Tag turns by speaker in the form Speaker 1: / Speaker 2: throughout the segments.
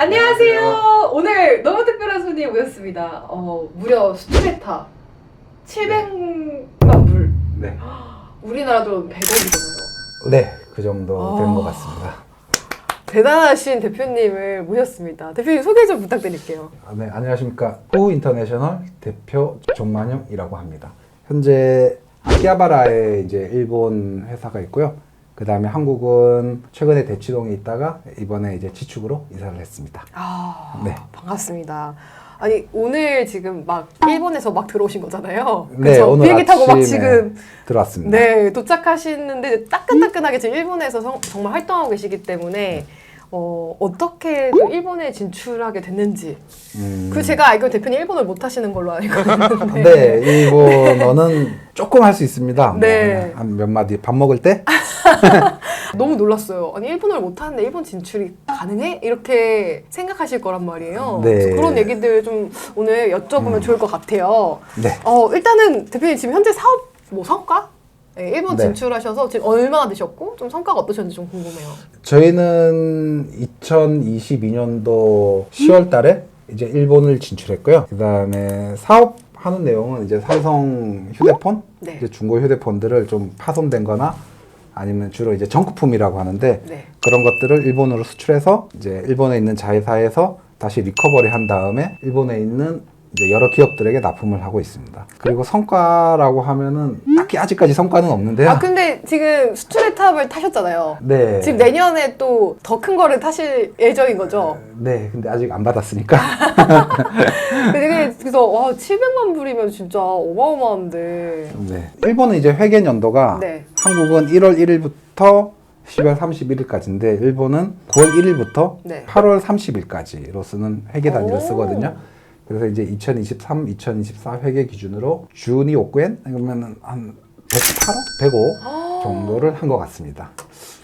Speaker 1: 안녕하세요. 오늘 너무 특별한 손님 오셨습니다. 어, 무려 스투레타 700만 불.
Speaker 2: 네.
Speaker 1: 우리나라 돈 100억이잖아요.
Speaker 2: 네, 그 정도 된
Speaker 1: 아.
Speaker 2: 것 같습니다.
Speaker 1: 대단하신 대표님을 모셨습니다. 대표님 소개 좀 부탁드릴게요.
Speaker 2: 아, 네, 안녕하십니까. 호 인터내셔널 대표 종만영이라고 합니다. 현재 아키하바라에 이제 일본 회사가 있고요. 그 다음에 한국은 최근에 대치동에 있다가 이번에 이제 지축으로 이사를 했습니다.
Speaker 1: 아,
Speaker 2: 네.
Speaker 1: 반갑습니다. 아니 오늘 지금 막 일본에서 막 들어오신 거잖아요.
Speaker 2: 네,
Speaker 1: 그쵸?
Speaker 2: 오늘
Speaker 1: 비행기 타고 막 지금
Speaker 2: 들어왔습니다.
Speaker 1: 네 도착하시는데 따끈따끈하게 지금 일본에서 성- 정말 활동하고 계시기 때문에 어, 어떻게 또 일본에 진출하게 됐는지
Speaker 2: 음,
Speaker 1: 그 제가 알기로 대표님 일본어를 못 하시는 걸로 알고 있는데
Speaker 2: 네, 일본어는 조금 할 수 있습니다.
Speaker 1: 네.
Speaker 2: 한몇 마디 밥 먹을 때?
Speaker 1: 너무 놀랐어요. 아니 일본어를 못 하는데 일본 진출이 가능해? 이렇게 생각하실 거란 말이에요.
Speaker 2: 네.
Speaker 1: 그래서 그런 얘기들 좀 오늘 여쭤보면 좋을 것 같아요.
Speaker 2: 네.
Speaker 1: 어 일단은 대표님 지금 현재 사업 뭐 성과? 네, 일본
Speaker 2: 네.
Speaker 1: 진출하셔서 지금 얼마나 되셨고 좀 성과가 어떠셨는지 좀 궁금해요.
Speaker 2: 저희는 2022년도 10월 달에 이제 일본을 진출했고요. 그 다음에 사업 하는 내용은 이제 삼성 휴대폰,
Speaker 1: 네.
Speaker 2: 이제 중고 휴대폰들을 좀 파손된 거나 아니면 주로 이제 정크품이라고 하는데
Speaker 1: 네.
Speaker 2: 그런 것들을 일본으로 수출해서 이제 일본에 있는 자회사에서 다시 리커버리 한 다음에 일본에 있는 이제 여러 기업들에게 납품을 하고 있습니다. 그리고 성과라고 하면은 딱히 아직까지 성과는 없는데요.
Speaker 1: 아 근데 지금 수출의 탑을 타셨잖아요.
Speaker 2: 네.
Speaker 1: 지금 내년에 또 더 큰 거를 타실 예정인 거죠.
Speaker 2: 네, 근데 아직 안 받았으니까.
Speaker 1: 그래서 와 700만 불이면 진짜 어마어마한데.
Speaker 2: 네. 일본은 이제 회계 연도가
Speaker 1: 네.
Speaker 2: 한국은 1월 1일부터 10월 31일까지인데 일본은 9월 1일부터
Speaker 1: 네.
Speaker 2: 8월 30일까지로 쓰는 회계 단위를
Speaker 1: 오.
Speaker 2: 쓰거든요. 그래서 이제 2023, 2024 회계 기준으로 준이 오쿠엔 그러면은 한 108억, 105 정도를 한 것 같습니다.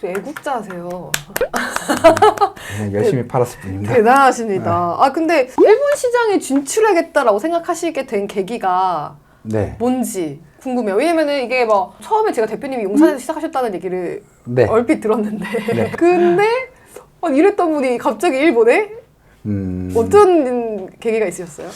Speaker 1: 애국자세요.
Speaker 2: 그냥 열심히 팔았을 뿐입니다.
Speaker 1: 대단하십니다. 아 근데 일본 시장에 진출하겠다라고 생각하시게 된 계기가
Speaker 2: 네,
Speaker 1: 뭔지 궁금해요. 왜냐면은 이게 막 처음에 제가 대표님이 용산에서 시작하셨다는 얘기를
Speaker 2: 네.
Speaker 1: 얼핏 들었는데
Speaker 2: 네.
Speaker 1: 근데 어, 이랬던 분이 갑자기 일본에
Speaker 2: 음,
Speaker 1: 어떤 계기가 있으셨어요?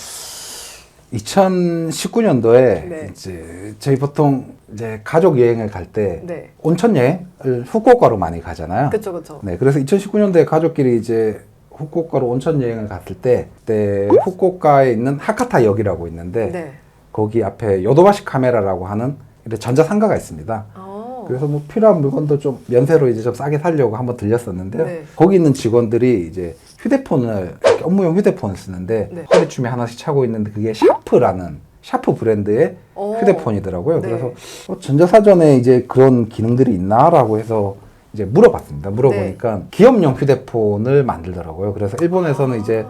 Speaker 2: 2019년도에
Speaker 1: 네.
Speaker 2: 이제 저희 보통 이제 가족 여행을 갈 때
Speaker 1: 네.
Speaker 2: 온천 여행을 후쿠오카로 많이 가잖아요.
Speaker 1: 그쵸 그쵸.
Speaker 2: 네, 그래서 2019년도에 가족끼리 이제 후쿠오카로 온천 여행을 갔을 때, 그때 후쿠오카에 있는 하카타 역이라고 있는데
Speaker 1: 네.
Speaker 2: 거기 앞에 요도바시 카메라라고 하는 전자상가가 있습니다.
Speaker 1: 아.
Speaker 2: 그래서 뭐 필요한 물건도 좀 면세로 이제 좀 싸게 살려고 한번 들렸었는데요.
Speaker 1: 네.
Speaker 2: 거기 있는 직원들이 이제 휴대폰을 업무용 휴대폰을 쓰는데
Speaker 1: 네.
Speaker 2: 허리춤에 하나씩 차고 있는데 그게 샤프라는 샤프 브랜드의
Speaker 1: 어.
Speaker 2: 휴대폰이더라고요.
Speaker 1: 네.
Speaker 2: 그래서 어, 전자사전에 이제 그런 기능들이 있나라고 해서 이제 물어봤습니다. 물어보니까
Speaker 1: 네.
Speaker 2: 기업용 휴대폰을 만들더라고요. 그래서 일본에서는
Speaker 1: 아.
Speaker 2: 이제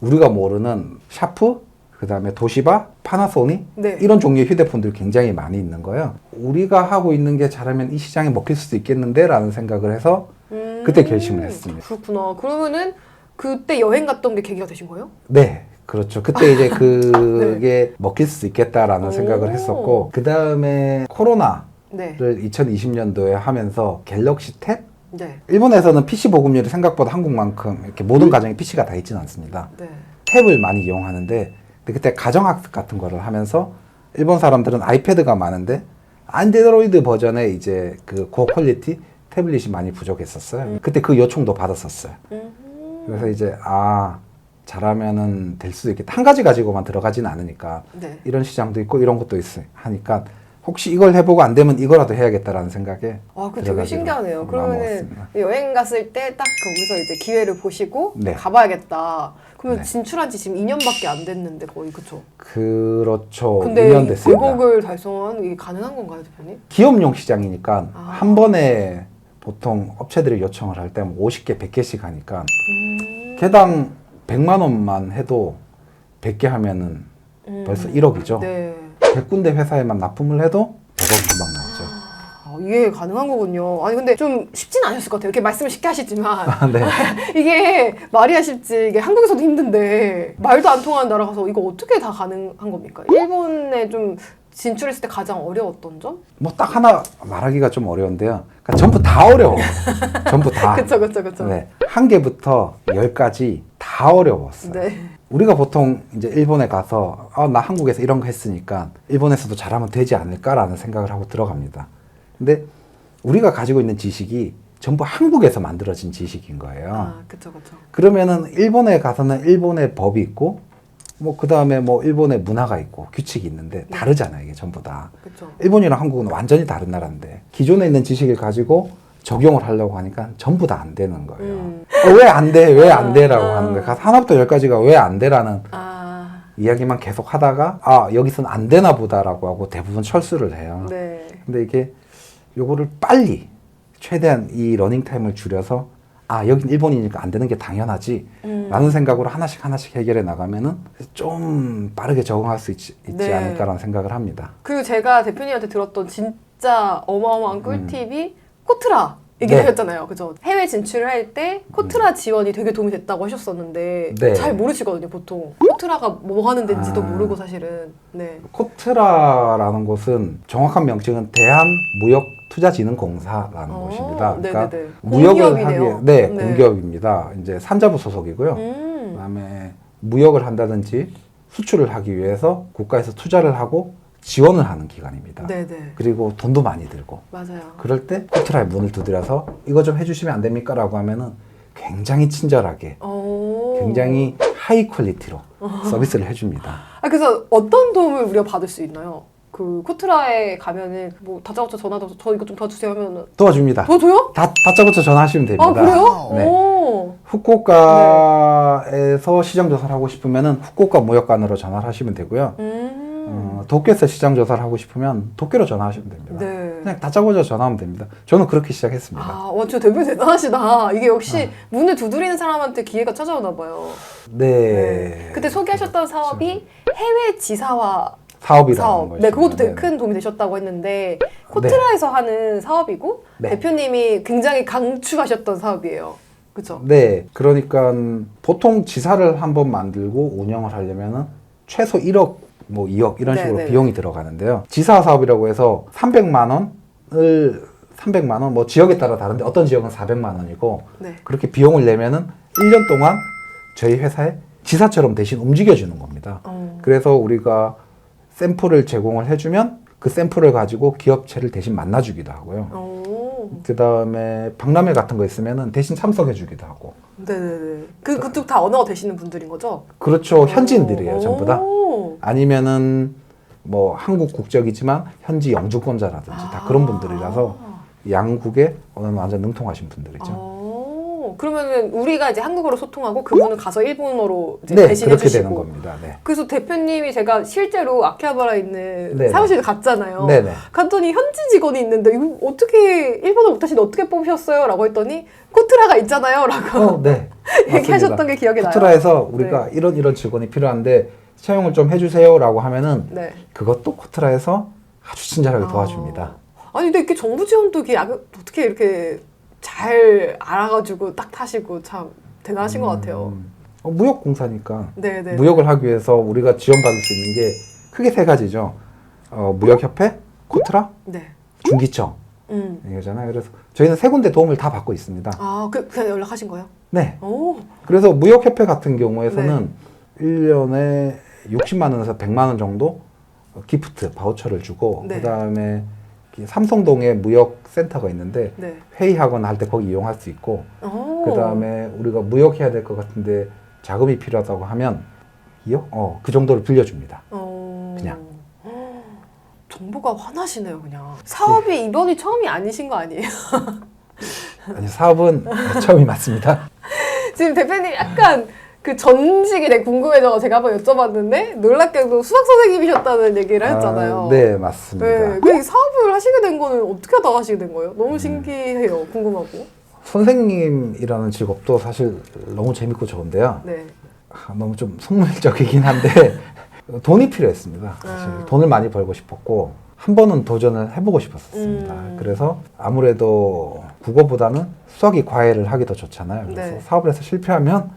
Speaker 2: 우리가 모르는 샤프, 그 다음에 도시바, 파나소닉
Speaker 1: 네.
Speaker 2: 이런 종류의 휴대폰들이 굉장히 많이 있는 거예요. 우리가 하고 있는 게 잘하면 이 시장에 먹힐 수도 있겠는데 라는 생각을 해서
Speaker 1: 음.
Speaker 2: 그때 결심을 했습니다.
Speaker 1: 그렇구나. 그러면은 그때 여행 갔던 게 계기가 되신 거예요?
Speaker 2: 네. 그렇죠. 그때 이제 그게 먹힐 수 있겠다라는
Speaker 1: 오.
Speaker 2: 생각을 했었고, 그 다음에 코로나를
Speaker 1: 네.
Speaker 2: 2020년도에 하면서 갤럭시 탭?
Speaker 1: 네.
Speaker 2: 일본에서는 PC 보급률이 생각보다 한국만큼 이렇게 모든 가정에 PC가 다 있지는 않습니다.
Speaker 1: 네.
Speaker 2: 탭을 많이 이용하는데 그때 가정학습 같은 거를 하면서 일본 사람들은 아이패드가 많은데 안드로이드 버전의 이제 그 고퀄리티 태블릿이 많이 부족했었어요. 그때 그 요청도 받았었어요.
Speaker 1: 음.
Speaker 2: 그래서 이제 아 잘하면은 될 수도 있겠다. 한 가지 가지고만 들어가지는 않으니까
Speaker 1: 네.
Speaker 2: 이런 시장도 있고 이런 것도 있어 하니까 혹시 이걸 해보고 안 되면 이거라도 해야겠다라는 생각에
Speaker 1: 아, 그 되게 신기하네요. 그러면은. 여행 갔을 때 딱 거기서 이제 기회를 보시고
Speaker 2: 네.
Speaker 1: 가봐야겠다. 그러면
Speaker 2: 네.
Speaker 1: 진출한 지 지금 2년밖에 안 됐는데 거의 그쵸?
Speaker 2: 그렇죠.
Speaker 1: 근데
Speaker 2: 2년 됐습니다.
Speaker 1: 100억을 달성하는 게 가능한 건가요, 대표님?
Speaker 2: 기업용 시장이니까
Speaker 1: 아.
Speaker 2: 한 번에 보통 업체들이 요청을 할 때 50개, 100개씩 하니까
Speaker 1: 음.
Speaker 2: 개당 100만 원만 해도 100개 하면은
Speaker 1: 음.
Speaker 2: 벌써 1억이죠.
Speaker 1: 네.
Speaker 2: 100군데 회사에만 납품을 해도 100억 금방 나오죠.
Speaker 1: 아, 이게 가능한 거군요. 아니 근데 좀 쉽진 않았을 것 같아요. 이렇게 말씀을 쉽게 하시지만
Speaker 2: 아, 네.
Speaker 1: 이게 말이야 쉽지 이게 한국에서도 힘든데 말도 안 통하는 나라 가서 이거 어떻게 다 가능한 겁니까? 일본에 좀 진출했을 때 가장 어려웠던 점?
Speaker 2: 뭐 딱 하나 말하기가 좀 어려운데요. 그러니까 전부 다 어려워. 전부 다.
Speaker 1: 그쵸 그쵸 그쵸.
Speaker 2: 네. 한 개부터 열까지 다다 어려웠어요.
Speaker 1: 네.
Speaker 2: 우리가 보통 이제 일본에 가서 아, 나 한국에서 이런 거 했으니까 일본에서도 잘하면 되지 않을까라는 생각을 하고 들어갑니다. 근데 우리가 가지고 있는 지식이 전부 한국에서 만들어진 지식인 거예요.
Speaker 1: 아, 그쵸, 그쵸.
Speaker 2: 그러면은 일본에 가서는 일본의 법이 있고 뭐 그 다음에 뭐 일본의 문화가 있고 규칙이 있는데
Speaker 1: 네.
Speaker 2: 다르잖아요, 이게 전부 다.
Speaker 1: 그쵸.
Speaker 2: 일본이랑 한국은 완전히 다른 나라인데 기존에 있는 지식을 가지고 적용을 하려고 하니까 전부 다 안 되는 거예요.
Speaker 1: 음.
Speaker 2: 왜안 돼? 왜안
Speaker 1: 아,
Speaker 2: 돼라고
Speaker 1: 아.
Speaker 2: 하는 거예요. 하나부터 열까지가 왜 안 돼라는
Speaker 1: 아,
Speaker 2: 이야기만 계속 하다가 아 여기서는 안 되나 보다라고 하고 대부분 철수를 해요.
Speaker 1: 네.
Speaker 2: 근데 이게 요거를 빨리 최대한 이 러닝 타임을 줄여서 아 여긴 일본이니까 안 되는 게 당연하지
Speaker 1: 음.
Speaker 2: 라는 생각으로 하나씩 하나씩 해결해 나가면은 좀 빠르게 적응할 수 있지, 있지
Speaker 1: 네.
Speaker 2: 않을까라는 생각을 합니다.
Speaker 1: 그리고 제가 대표님한테 들었던 진짜 어마어마한 꿀팁이 코트라
Speaker 2: 음.
Speaker 1: 얘기
Speaker 2: 네.
Speaker 1: 하셨잖아요. 그죠? 해외 진출을 할 때 코트라 지원이 되게 도움이 됐다고 하셨었는데
Speaker 2: 네.
Speaker 1: 잘 모르시거든요, 보통. 코트라가 뭐 하는 데인지도
Speaker 2: 아.
Speaker 1: 모르고 사실은. 네.
Speaker 2: 코트라라는 곳은 정확한 명칭은 대한무역투자진흥공사라는
Speaker 1: 어,
Speaker 2: 곳입니다. 그러니까
Speaker 1: 네네네.
Speaker 2: 무역을
Speaker 1: 공기업이네요.
Speaker 2: 하기 네,
Speaker 1: 네.
Speaker 2: 공기업입니다. 이제 산자부 소속이고요.
Speaker 1: 음.
Speaker 2: 그다음에 무역을 한다든지 수출을 하기 위해서 국가에서 투자를 하고 지원을 하는 기관입니다.
Speaker 1: 네네.
Speaker 2: 그리고 돈도 많이 들고
Speaker 1: 맞아요.
Speaker 2: 그럴 때 코트라의 문을 두드려서 이거 좀 해주시면 안 됩니까 라고 하면은 굉장히 친절하게
Speaker 1: 오.
Speaker 2: 굉장히 하이 퀄리티로 서비스를 해줍니다.
Speaker 1: 아, 그래서 어떤 도움을 우리가 받을 수 있나요? 그 코트라에 가면은 뭐 다짜고짜 전화도 저 이거 좀 도와주세요 하면은
Speaker 2: 도와줍니다.
Speaker 1: 도와줘요?
Speaker 2: 다 다짜고짜 전화하시면 됩니다.
Speaker 1: 아 그래요?
Speaker 2: 네.
Speaker 1: 오.
Speaker 2: 후쿠오카에서 시장 조사를 하고 싶으면은 후쿠오카 무역관으로 전화를 하시면 되고요.
Speaker 1: 음.
Speaker 2: 어, 도쿄에서 시장 조사를 하고 싶으면 도쿄로 전화하시면 됩니다.
Speaker 1: 네.
Speaker 2: 그냥 다짜고짜 전화하면 됩니다. 저는 그렇게 시작했습니다.
Speaker 1: 아, 와, 저 대표 대단하시다. 이게 역시
Speaker 2: 아.
Speaker 1: 문을 두드리는 사람한테 기회가 찾아오나 봐요.
Speaker 2: 네.
Speaker 1: 그때 소개하셨던 사업이 해외 지사화
Speaker 2: 사업이라는
Speaker 1: 사업.
Speaker 2: 것이
Speaker 1: 네, 그것도 되게
Speaker 2: 네.
Speaker 1: 큰 도움이 되셨다고 했는데 코트라에서 하는 사업이고
Speaker 2: 네.
Speaker 1: 대표님이 굉장히 강추하셨던 사업이에요. 그죠?
Speaker 2: 네, 그러니까 보통 지사를 한번 만들고 운영을 하려면은 최소 1억, 뭐 2억 이런
Speaker 1: 네,
Speaker 2: 식으로
Speaker 1: 네,
Speaker 2: 비용이 들어가는데요. 지사 사업이라고 해서 300만 원을 300만 원, 뭐 지역에 따라 다른데 어떤 지역은 400만 원이고
Speaker 1: 네.
Speaker 2: 그렇게 비용을 내면은 1년 동안 저희 회사에 지사처럼 대신 움직여 주는 겁니다.
Speaker 1: 어.
Speaker 2: 그래서 우리가 샘플을 제공을 해주면 그 샘플을 가지고 기업체를 대신 만나주기도 하고요.
Speaker 1: 오.
Speaker 2: 그 다음에 박람회 같은 거 있으면은 대신 참석해 주기도 하고.
Speaker 1: 네네네. 그, 그쪽 다 언어가 되시는 분들인 거죠?
Speaker 2: 그렇죠. 현지인들이에요,
Speaker 1: 오.
Speaker 2: 전부 다. 아니면은 뭐 한국 국적이지만 현지 영주권자라든지 다 그런 분들이라서 양국에 어느 완전 능통하신 분들이죠.
Speaker 1: 오. 그러면은 우리가 이제 한국어로 소통하고 그분은 가서 일본어로 이제
Speaker 2: 네,
Speaker 1: 대신해
Speaker 2: 그렇게
Speaker 1: 주시고.
Speaker 2: 되는 겁니다. 네.
Speaker 1: 그래서 대표님이 제가 실제로 아키하바라에 있는
Speaker 2: 네네.
Speaker 1: 사무실 갔잖아요.
Speaker 2: 네네.
Speaker 1: 갔더니 현지 직원이 있는데 이거 어떻게 일본어 못하시는데 어떻게 뽑으셨어요? 라고 했더니 코트라가 있잖아요. 라고
Speaker 2: 어, 네.
Speaker 1: 얘기하셨던 게 기억이 나요.
Speaker 2: 코트라에서 우리가 이런 이런 직원이 필요한데 채용을 좀 해주세요라고 하면은
Speaker 1: 네.
Speaker 2: 그것도 코트라에서 아주 친절하게
Speaker 1: 아.
Speaker 2: 도와줍니다.
Speaker 1: 아니 근데 이렇게 정부 지원도 이게 약- 어떻게 이렇게 잘 알아가지고 딱 타시고 참 대단하신 것 같아요.
Speaker 2: 음, 어, 무역공사니까
Speaker 1: 네네.
Speaker 2: 무역을 하기 위해서 우리가 지원받을 수 있는 게 크게 세 가지죠. 어, 무역협회, 코트라,
Speaker 1: 네.
Speaker 2: 중기청
Speaker 1: 음.
Speaker 2: 이거잖아요. 그래서 저희는 세 군데 도움을 다 받고 있습니다.
Speaker 1: 아, 그, 그냥 연락하신 거예요?
Speaker 2: 네.
Speaker 1: 오.
Speaker 2: 그래서 무역협회 같은 경우에서는
Speaker 1: 네.
Speaker 2: 1년에 60만 원에서 100만 원 정도 기프트 바우처를 주고
Speaker 1: 네.
Speaker 2: 그다음에 이 삼성동에 무역센터가 있는데
Speaker 1: 네.
Speaker 2: 회의하거나 할 때 거기 이용할 수 있고
Speaker 1: 오.
Speaker 2: 그다음에 우리가 무역해야 될 것 같은데 자금이 필요하다고 하면 2억? 어, 그 정도를 빌려줍니다.
Speaker 1: 어...
Speaker 2: 그냥.
Speaker 1: 정보가 환하시네요, 그냥. 사업이 이번이 처음이 아니신 거 아니에요?
Speaker 2: 아니, 사업은 처음이 맞습니다.
Speaker 1: 지금 대표님 약간 그 전직이 되게 궁금해져서 제가 한번 여쭤봤는데 놀랍게도 수학 선생님이셨다는 얘기를 하셨잖아요.
Speaker 2: 아, 네, 맞습니다.
Speaker 1: 네. 그 사업을 하시게 된 거는 어떻게 하다 하시게 된 거예요? 너무 신기해요. 궁금하고.
Speaker 2: 선생님이라는 직업도 사실 너무 재밌고 좋은데요.
Speaker 1: 네.
Speaker 2: 아, 너무 좀 속물적이긴 한데 돈이 필요했습니다. 사실
Speaker 1: 아.
Speaker 2: 돈을 많이 벌고 싶었고 한 번은 도전을 해보고 싶었습니다.
Speaker 1: 음.
Speaker 2: 그래서 아무래도 국어보다는 수학이 과외를 하기 더 좋잖아요. 그래서
Speaker 1: 네.
Speaker 2: 사업을 해서 실패하면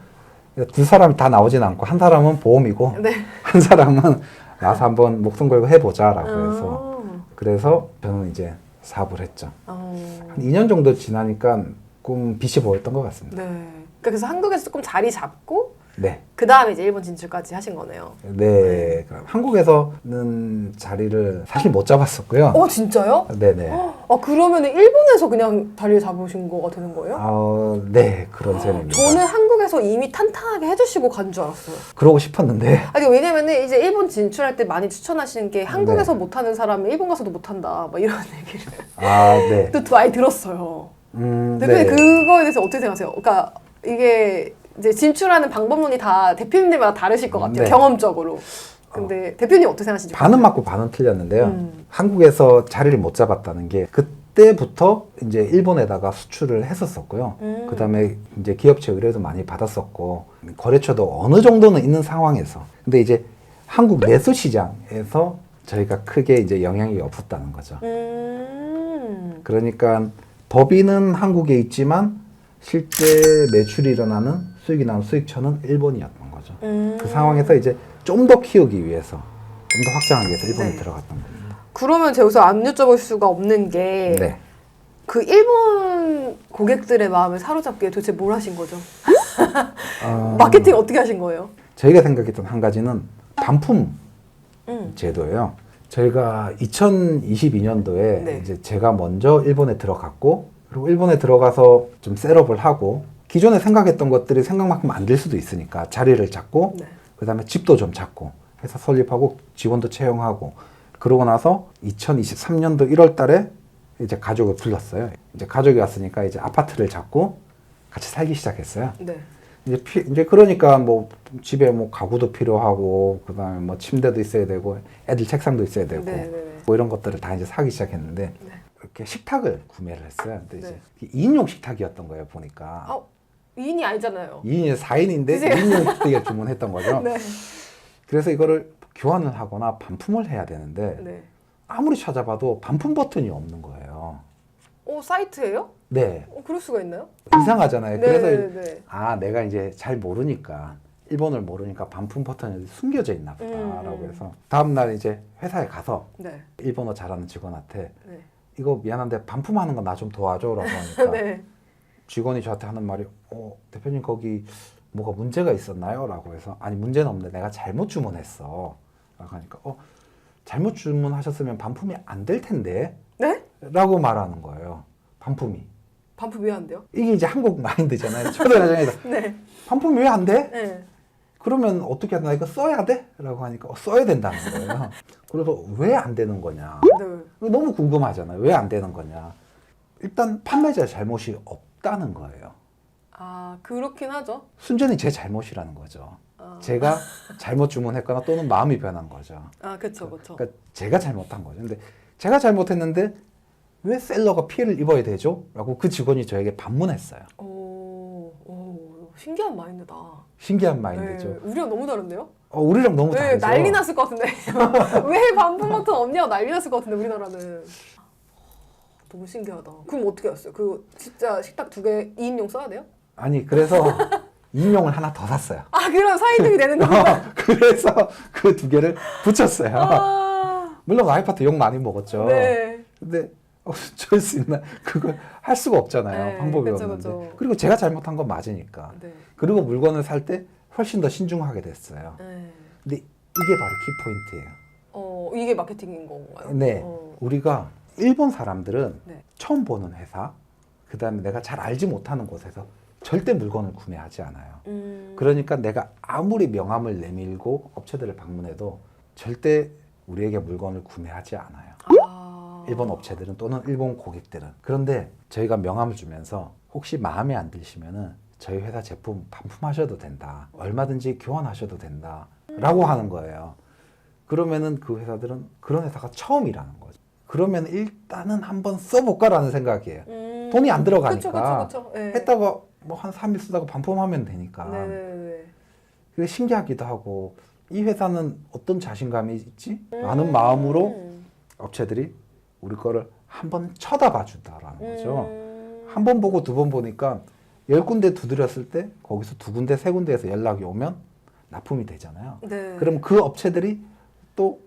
Speaker 2: 두 사람이 다 나오진 않고 한 사람은 보험이고
Speaker 1: 네.
Speaker 2: 한 사람은 나서 한번 목숨 걸고 해보자라고 해서
Speaker 1: 아.
Speaker 2: 그래서 저는 이제 사업을 했죠.
Speaker 1: 어.
Speaker 2: 한 2년 정도 지나니까 꿈 빛이 보였던 것 같습니다.
Speaker 1: 네. 그러니까 그래서 한국에서 조금 자리 잡고
Speaker 2: 네.
Speaker 1: 그 다음에 이제 일본 진출까지 하신 거네요.
Speaker 2: 네. 그럼 한국에서는 자리를 사실 못 잡았었고요.
Speaker 1: 어 진짜요?
Speaker 2: 네네.
Speaker 1: 아 그러면 일본에서 그냥 자리를 잡으신 거가 되는 거예요?
Speaker 2: 어, 네 그런 셈입니다.
Speaker 1: 저는 한국에서 이미 탄탄하게 해주시고 간 줄 알았어요.
Speaker 2: 그러고 싶었는데
Speaker 1: 아니 왜냐면은 이제 일본 진출할 때 많이 추천하시는 게 한국에서
Speaker 2: 네.
Speaker 1: 못하는 사람은 일본 가서도 못한다 막 이런 얘기를
Speaker 2: 아 네.
Speaker 1: 또 많이 들었어요.
Speaker 2: 음,
Speaker 1: 대표님 그거에 대해서 어떻게 생각하세요? 그러니까 이게 이제 진출하는 방법론이 다 대표님들마다 다르실 것 같아요
Speaker 2: 네.
Speaker 1: 경험적으로. 근데 대표님 어떻게 생각하시는지
Speaker 2: 반은 맞고 반은 틀렸는데요.
Speaker 1: 음.
Speaker 2: 한국에서 자리를 못 잡았다는 게 그때부터 이제 일본에다가 수출을 했었었고요.
Speaker 1: 음.
Speaker 2: 그다음에 이제 기업체 의뢰도 많이 받았었고 거래처도 어느 정도는 있는 상황에서 근데 이제 한국 내수 시장에서 저희가 크게 이제 영향이 없었다는 거죠.
Speaker 1: 음.
Speaker 2: 그러니까 법인은 한국에 있지만 실제 매출이 일어나는 수익이 나는 수익처는 일본이었던 거죠.
Speaker 1: 음.
Speaker 2: 그 상황에서 이제 좀 더 키우기 위해서 좀 더 확장하기 위해서 일본에
Speaker 1: 네.
Speaker 2: 들어갔던 겁니다.
Speaker 1: 그러면 제가 안 여쭤볼 수가 없는 게
Speaker 2: 네.
Speaker 1: 그 일본 고객들의 마음을 사로잡기에 도대체 뭘 하신 거죠?
Speaker 2: 어,
Speaker 1: 마케팅 어떻게 하신 거예요?
Speaker 2: 저희가 생각했던 한 가지는 반품
Speaker 1: 음.
Speaker 2: 제도예요. 저희가 2022년도에
Speaker 1: 네.
Speaker 2: 이제 제가 먼저 일본에 들어갔고 그리고 일본에 들어가서 좀 셋업을 하고 기존에 생각했던 것들이 생각만큼 안 될 수도 있으니까 자리를 잡고
Speaker 1: 네.
Speaker 2: 그다음에 집도 좀 찾고 회사 설립하고 직원도 채용하고 그러고 나서 2023년도 1월 달에 이제 가족을 불렀어요. 이제 가족이 왔으니까 이제 아파트를 잡고 같이 살기 시작했어요.
Speaker 1: 네.
Speaker 2: 이제 피, 이제 그러니까 뭐 집에 뭐 가구도 필요하고 그다음에 뭐 침대도 있어야 되고 애들 책상도 있어야 되고
Speaker 1: 네, 네, 네.
Speaker 2: 뭐 이런 것들을 다 이제 사기 시작했는데
Speaker 1: 네.
Speaker 2: 이렇게 식탁을 구매를 했어요. 근데
Speaker 1: 네.
Speaker 2: 이제 2인용 식탁이었던 거예요 보니까
Speaker 1: 아, 2인이 아니잖아요.
Speaker 2: 2인이 4인인데
Speaker 1: 그치?
Speaker 2: 2인용 식탁을 주문했던 거죠.
Speaker 1: 네.
Speaker 2: 그래서 이거를 교환을 하거나 반품을 해야 되는데
Speaker 1: 네.
Speaker 2: 아무리 찾아봐도 반품 버튼이 없는 거예요.
Speaker 1: 어, 사이트예요?
Speaker 2: 네,
Speaker 1: 어, 그럴 수가 있나요?
Speaker 2: 이상하잖아요.
Speaker 1: 네,
Speaker 2: 그래서
Speaker 1: 네, 네.
Speaker 2: 아 내가 이제 잘 모르니까 일본을 모르니까 반품 버튼이 숨겨져 있나 보다라고
Speaker 1: 음.
Speaker 2: 해서 다음 날 이제 회사에 가서
Speaker 1: 네.
Speaker 2: 일본어 잘하는 직원한테
Speaker 1: 네.
Speaker 2: 이거 미안한데 반품하는 거 나 좀 도와줘라고 하니까
Speaker 1: 네.
Speaker 2: 직원이 저한테 하는 말이 어 대표님 거기 뭐가 문제가 있었나요?라고 해서 아니 문제는 없는데 내가 잘못 주문했어. 라고 하니까 어 잘못 주문하셨으면 반품이 안 될 텐데
Speaker 1: 네?
Speaker 2: 라고 말하는 거예요. 반품이.
Speaker 1: 반품 왜 안 돼요?
Speaker 2: 이게 이제 한국 마인드잖아요. 초대 과정에서
Speaker 1: 네.
Speaker 2: 반품이 왜안 돼?
Speaker 1: 네.
Speaker 2: 그러면 어떻게 하나 이거 써야 돼? 라고 하니까 어, 써야 된다는 거예요. 그래서 왜 안 되는 거냐?
Speaker 1: 네.
Speaker 2: 너무 궁금하잖아요. 왜 안 되는 거냐? 일단 판매자의 잘못이 없 다는 거예요.
Speaker 1: 아, 그렇긴 하죠.
Speaker 2: 순전히 제 잘못이라는 거죠.
Speaker 1: 아,
Speaker 2: 제가 잘못 주문했거나 또는 마음이 변한 거죠.
Speaker 1: 아 그쵸, 그쵸.
Speaker 2: 그러니까 제가 잘못한 거죠. 근데 제가 잘못했는데 왜 셀러가 피해를 입어야 되죠? 라고 그 직원이 저에게 반문했어요.
Speaker 1: 오, 오, 신기한 마인드다.
Speaker 2: 신기한 마인드죠.
Speaker 1: 네, 우리랑 너무 다른데요?
Speaker 2: 어, 우리랑 너무
Speaker 1: 네,
Speaker 2: 다르죠.
Speaker 1: 난리 났을 것 같은데. 왜 반품 버튼 없냐고 난리 났을 것 같은데, 우리나라는. 너무 신기하다. 그럼 어떻게 했어요? 그 진짜 식탁 두 개 2인용 써야 돼요?
Speaker 2: 아니 그래서 인용을 하나 더 샀어요.
Speaker 1: 아, 그럼 사이등이 되는 거야?
Speaker 2: 그래서 그 두 개를 붙였어요.
Speaker 1: 아,
Speaker 2: 물론 와이프한테 욕 많이 먹었죠.
Speaker 1: 네.
Speaker 2: 근데 어쩔 수 있나? 그걸 할 수가 없잖아요.
Speaker 1: 네,
Speaker 2: 방법이
Speaker 1: 그쵸,
Speaker 2: 없는데.
Speaker 1: 그쵸.
Speaker 2: 그리고 제가 잘못한 건 맞으니까.
Speaker 1: 네.
Speaker 2: 그리고 물건을 살 때 훨씬 더 신중하게 됐어요.
Speaker 1: 네.
Speaker 2: 근데 이게 바로 키포인트예요.
Speaker 1: 어, 이게 마케팅인 건가요?
Speaker 2: 네.
Speaker 1: 어.
Speaker 2: 우리가 일본 사람들은
Speaker 1: 네.
Speaker 2: 처음 보는 회사, 그 다음에 내가 잘 알지 못하는 곳에서 절대 물건을 구매하지 않아요.
Speaker 1: 음.
Speaker 2: 그러니까 내가 아무리 명함을 내밀고 업체들을 방문해도 절대 우리에게 물건을 구매하지 않아요.
Speaker 1: 아.
Speaker 2: 일본 업체들은 또는 일본 고객들은. 그런데 저희가 명함을 주면서 혹시 마음에 안 드시면은 저희 회사 제품 반품하셔도 된다. 얼마든지 교환하셔도 된다. 라고 하는 거예요. 그러면은 그 회사들은 그런 회사가 처음이라는 거죠. 그러면 일단은 한번 써볼까라는 생각이에요.
Speaker 1: 음.
Speaker 2: 돈이 안 들어가니까.
Speaker 1: 그쵸, 그쵸, 그쵸. 네.
Speaker 2: 했다가 뭐 한 3일 쓰다가 반품하면 되니까.
Speaker 1: 네네네.
Speaker 2: 그게 신기하기도 하고 이 회사는 어떤 자신감이 있지?
Speaker 1: 음.
Speaker 2: 라는 마음으로 업체들이 우리 거를 한번 쳐다봐 준다라는 거죠.
Speaker 1: 음.
Speaker 2: 한 번 보고 두 번 보니까 열 군데 두드렸을 때 거기서 두 군데 세 군데에서 연락이 오면 납품이 되잖아요.
Speaker 1: 네.
Speaker 2: 그럼 그 업체들이 또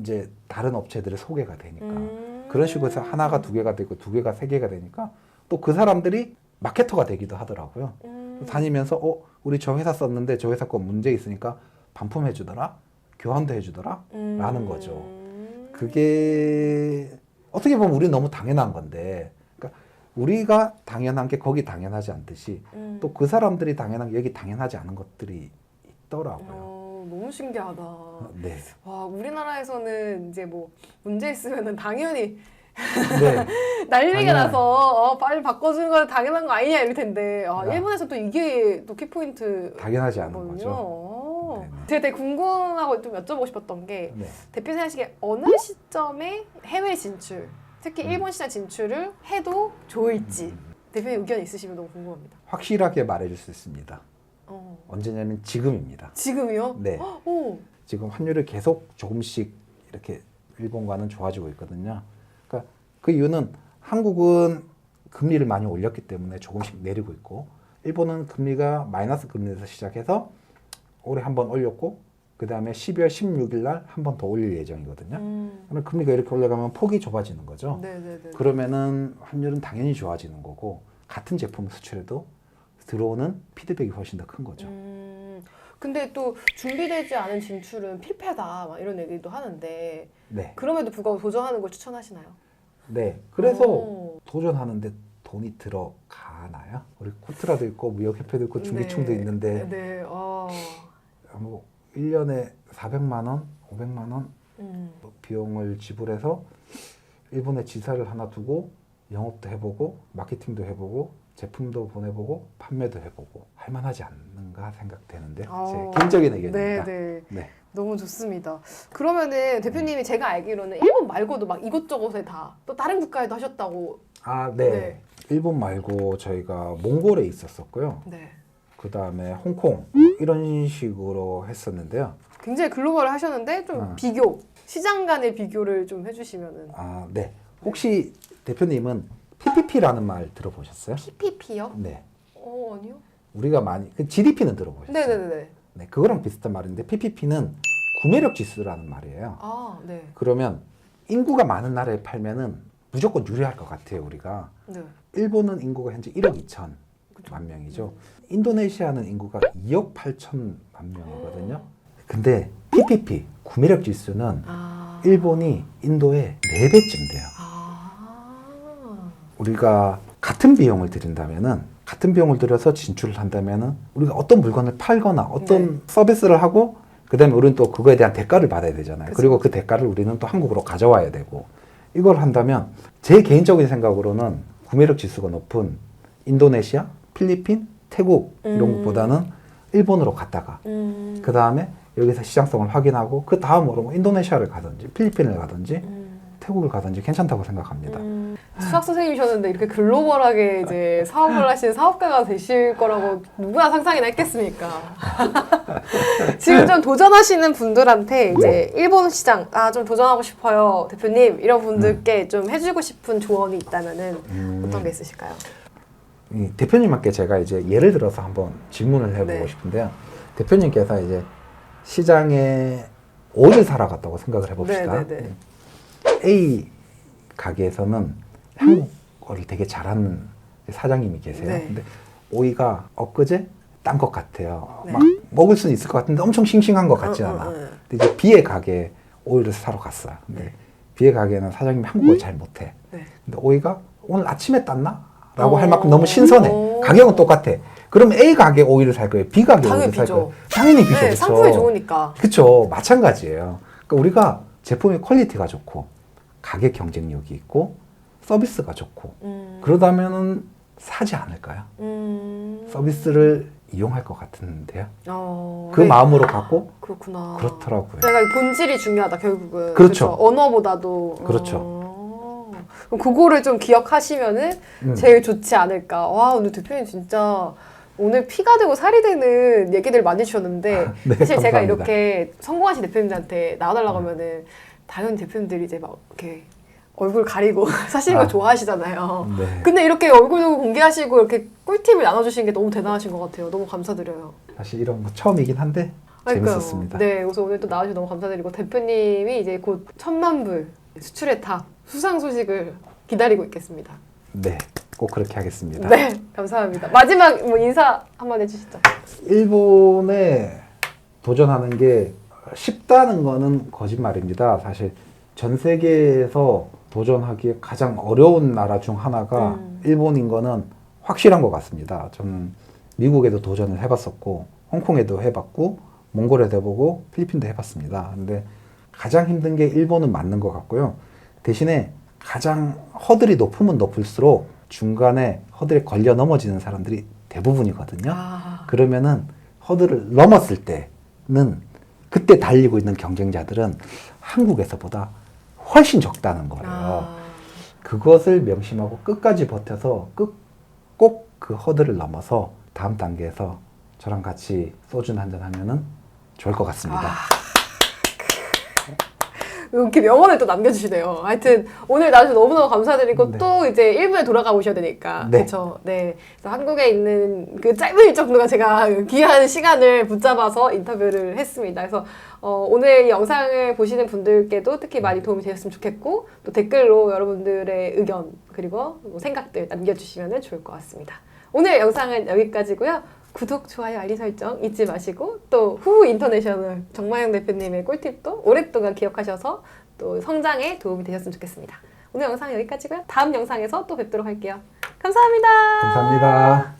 Speaker 2: 이제 다른 업체들의 소개가 되니까
Speaker 1: 음.
Speaker 2: 그런 식으로 해서 하나가 두 개가 되고 두 개가 세 개가 되니까 또 그 사람들이 마케터가 되기도 하더라고요.
Speaker 1: 음.
Speaker 2: 다니면서 어 우리 저 회사 썼는데 저 회사 거 문제 있으니까 반품해 주더라 교환도 해 주더라
Speaker 1: 음.
Speaker 2: 라는 거죠. 그게 어떻게 보면 우리 너무 당연한 건데 그러니까 우리가 당연한 게 거기 당연하지 않듯이
Speaker 1: 음.
Speaker 2: 또그 사람들이 당연한 게 여기 당연하지 않은 것들이 있더라고요.
Speaker 1: 어, 너무 신기하다.
Speaker 2: 네.
Speaker 1: 와 우리나라에서는 이제 뭐 문제 있으면은 당연히
Speaker 2: 네.
Speaker 1: 난리가
Speaker 2: 당연한-
Speaker 1: 나서 어, 빨리 바꿔주는 건 당연한 거 아니냐 이럴 텐데 아,
Speaker 2: 아.
Speaker 1: 일본에서 또 이게 또 키포인트
Speaker 2: 당연하지 않은. 거죠.
Speaker 1: 어. 제가 되게 궁금하고 좀 여쭤보고 싶었던 게
Speaker 2: 네.
Speaker 1: 대표 생각하시기에 어느 시점에 해외 진출, 특히
Speaker 2: 음.
Speaker 1: 일본 시장 진출을 해도 좋을지 대표님 의견 있으시면 너무 궁금합니다.
Speaker 2: 확실하게 말해줄 수 있습니다.
Speaker 1: 어.
Speaker 2: 언제냐면 지금입니다.
Speaker 1: 지금이요?
Speaker 2: 네.
Speaker 1: 오.
Speaker 2: 지금 환율이 계속 조금씩 이렇게 일본과는 좋아지고 있거든요. 그러니까 그 이유는 한국은 금리를 많이 올렸기 때문에 조금씩 내리고 있고 일본은 금리가 마이너스 금리에서 시작해서 올해 한 번 올렸고 그 다음에 12월 16일 날 한 번 더 올릴 예정이거든요.
Speaker 1: 음.
Speaker 2: 그럼 금리가 이렇게 올라가면 폭이 좁아지는 거죠.
Speaker 1: 네네네.
Speaker 2: 그러면은 환율은 당연히 좋아지는 거고 같은 제품을 수출해도 들어오는 피드백이 훨씬 더 큰 거죠.
Speaker 1: 음, 근데 또 준비되지 않은 진출은 필패다 막 이런 얘기도 하는데
Speaker 2: 네,
Speaker 1: 그럼에도 불구하고 도전하는 걸 추천하시나요?
Speaker 2: 네. 그래서
Speaker 1: 오.
Speaker 2: 도전하는데 돈이 들어가나요? 우리 코트라도 있고 무역협회도 있고 중기총도
Speaker 1: 네.
Speaker 2: 있는데
Speaker 1: 네. 어.
Speaker 2: 뭐 1년에 400만 원, 500만 원
Speaker 1: 음.
Speaker 2: 비용을 지불해서 일본에 지사를 하나 두고 영업도 해보고 마케팅도 해보고 제품도 보내보고 판매도 해보고 할만하지 않는가 생각되는데
Speaker 1: 어.
Speaker 2: 제 개인적인
Speaker 1: 네,
Speaker 2: 의견입니다.
Speaker 1: 네.
Speaker 2: 네.
Speaker 1: 너무 좋습니다. 그러면은 대표님이 제가 알기로는 일본 말고도 막 이곳저곳에 다 또 다른 국가에도 하셨다고.
Speaker 2: 아, 네.
Speaker 1: 네.
Speaker 2: 일본 말고 저희가 몽골에 있었었고요.
Speaker 1: 네.
Speaker 2: 그 다음에 홍콩 이런 식으로 했었는데요.
Speaker 1: 굉장히 글로벌 하셨는데 좀
Speaker 2: 어.
Speaker 1: 비교 시장 간의 비교를 좀 해주시면은
Speaker 2: 아, 네. 혹시 대표님은 PPP라는 말 들어보셨어요?
Speaker 1: PPP요?
Speaker 2: 네.
Speaker 1: 어 아니요.
Speaker 2: 우리가 많이 그 GDP는 들어보셨어요?
Speaker 1: 네 네 네.
Speaker 2: 네, 그거랑 비슷한 말인데 PPP는 구매력 지수라는 말이에요.
Speaker 1: 아 네.
Speaker 2: 그러면 인구가 많은 나라에 팔면은 무조건 유리할 것 같아요, 우리가.
Speaker 1: 네.
Speaker 2: 일본은 인구가 현재 1억 2천 만 명이죠. 인도네시아는 인구가 2억 8천만 명이거든요. 근데 PPP 구매력 지수는
Speaker 1: 아.
Speaker 2: 일본이 인도의 4배쯤 돼요.
Speaker 1: 아.
Speaker 2: 우리가 같은 비용을 들인다면은 같은 비용을 들여서 진출을 한다면은 우리가 어떤 물건을 팔거나 어떤
Speaker 1: 네.
Speaker 2: 서비스를 하고 그다음에 우리는 또 그거에 대한 대가를 받아야 되잖아요.
Speaker 1: 그쵸.
Speaker 2: 그리고 그 대가를 우리는 또 한국으로 가져와야 되고 이걸 한다면 제 개인적인 생각으로는 구매력 지수가 높은 인도네시아, 필리핀, 태국 이런
Speaker 1: 음.
Speaker 2: 것보다는 일본으로 갔다가
Speaker 1: 음.
Speaker 2: 그 다음에 여기서 시장성을 확인하고 그 다음으로 뭐 인도네시아를 가든지 필리핀을 가든지
Speaker 1: 음.
Speaker 2: 태국을 가든지 괜찮다고 생각합니다.
Speaker 1: 음. 수학 선생님이셨는데 이렇게 글로벌하게 이제 사업을 하시는 사업가가 되실 거라고 누구나 상상이나 했겠습니까? 지금 좀 도전하시는 분들한테 이제 일본 시장 아 좀 도전하고 싶어요 대표님 이런 분들께 좀 해주고 싶은 조언이 있다면은
Speaker 2: 음.
Speaker 1: 어떤 게 있으실까요?
Speaker 2: 이 대표님께 제가 이제 예를 들어서 한번 질문을 해보고
Speaker 1: 네.
Speaker 2: 싶은데요. 대표님께서 이제 시장에 옷을 사러 갔다고 생각을 해봅시다.
Speaker 1: 네, 네, 네.
Speaker 2: A 가게에서는 한국어를 되게 잘하는 사장님이 계세요.
Speaker 1: 네.
Speaker 2: 근데 오이가 엊그제 딴 것 같아요.
Speaker 1: 네.
Speaker 2: 막 먹을 수는 있을 것 같은데 엄청 싱싱한 것 같진
Speaker 1: 어, 어,
Speaker 2: 않아.
Speaker 1: 어.
Speaker 2: 근데 이제 B의 가게에 오이를 사러 갔어요. 근데 B의 가게는 사장님이 한국어를 잘 못해.
Speaker 1: 네.
Speaker 2: 근데 오이가 오늘 아침에 땄나? 라고
Speaker 1: 어.
Speaker 2: 할 만큼 너무 신선해.
Speaker 1: 오.
Speaker 2: 가격은 똑같아. 그러면 A 가게 오이를 살 거예요. B 가게 오이를 살. 거예요. 당연히.
Speaker 1: 네,
Speaker 2: 그쵸?
Speaker 1: 상품이 좋으니까.
Speaker 2: 그쵸. 마찬가지예요. 그러니까 우리가 제품의 퀄리티가 좋고, 가격 경쟁력이 있고, 서비스가 좋고,
Speaker 1: 음.
Speaker 2: 그러다면은 사지 않을까요?
Speaker 1: 음.
Speaker 2: 서비스를 이용할 것 같은데요.
Speaker 1: 어,
Speaker 2: 그
Speaker 1: 네.
Speaker 2: 마음으로 갖고
Speaker 1: 그렇구나.
Speaker 2: 그렇더라고요.
Speaker 1: 제가 본질이 중요하다 결국은.
Speaker 2: 그렇죠.
Speaker 1: 그쵸? 언어보다도.
Speaker 2: 그렇죠.
Speaker 1: 어. 그럼 그거를 좀 기억하시면은
Speaker 2: 음.
Speaker 1: 제일 좋지 않을까. 와 오늘 대표님 진짜 오늘 피가 되고 살이 되는 얘기들 많이 주셨는데
Speaker 2: 네,
Speaker 1: 사실 제가
Speaker 2: 감사합니다.
Speaker 1: 이렇게 성공하신 대표님들한테 나와달라고 하면은 당연히 대표님들이 이제 막 이렇게 얼굴 가리고 사시는 거
Speaker 2: 아.
Speaker 1: 좋아하시잖아요.
Speaker 2: 네.
Speaker 1: 근데 이렇게 얼굴도 공개하시고 이렇게 꿀팁을 나눠주시는 게 너무 대단하신 것 같아요. 너무 감사드려요.
Speaker 2: 사실 이런 거 처음이긴 한데
Speaker 1: 그러니까요.
Speaker 2: 재밌었습니다.
Speaker 1: 네, 그래서 오늘 또 나와주셔서 너무 감사드리고 대표님이 이제 곧 천만 불 수출의 탑 수상 소식을 기다리고 있겠습니다.
Speaker 2: 네. 꼭 그렇게 하겠습니다.
Speaker 1: 네, 감사합니다. 마지막 뭐 인사 한번 해주시죠.
Speaker 2: 일본에 도전하는 게 쉽다는 거는 거짓말입니다. 사실 전 세계에서 도전하기에 가장 어려운 나라 중 하나가
Speaker 1: 음.
Speaker 2: 일본인 거는 확실한 것 같습니다. 저는 미국에도 도전을 해봤었고, 홍콩에도 해봤고, 몽골에도 해보고, 필리핀도 해봤습니다. 근데 가장 힘든 게 일본은 맞는 것 같고요. 대신에 가장 허들이 높으면 높을수록 중간에 허들에 걸려 넘어지는 사람들이 대부분이거든요.
Speaker 1: 아,
Speaker 2: 그러면은 허들을 넘었을 때는 그때 달리고 있는 경쟁자들은 한국에서보다 훨씬 적다는 거예요.
Speaker 1: 아,
Speaker 2: 그것을 명심하고 끝까지 버텨서 꼭 그 허들을 넘어서 다음 단계에서 저랑 같이 소주 한잔 하면은 좋을 것 같습니다.
Speaker 1: 아. 이렇게 명언을 또 남겨주시네요. 하여튼 오늘 나와주셔서 너무너무 감사드리고
Speaker 2: 네.
Speaker 1: 또 이제 일본에 돌아가 보셔야 되니까
Speaker 2: 네.
Speaker 1: 그렇죠. 네. 그래서 한국에 있는 그 짧은 일정 동안 제가 귀한 시간을 붙잡아서 인터뷰를 했습니다. 그래서 어, 오늘 이 영상을 보시는 분들께도 특히 많이 도움이 되셨으면 좋겠고 또 댓글로 여러분들의 의견 그리고 뭐 생각들 남겨주시면 좋을 것 같습니다. 오늘 영상은 여기까지고요. 구독, 좋아요, 알림 설정 잊지 마시고 또 후후 인터내셔널 정마영 대표님의 꿀팁도 오랫동안 기억하셔서 또 성장에 도움이 되셨으면 좋겠습니다. 오늘 영상 여기까지고요. 다음 영상에서 또 뵙도록 할게요. 감사합니다.
Speaker 2: 감사합니다.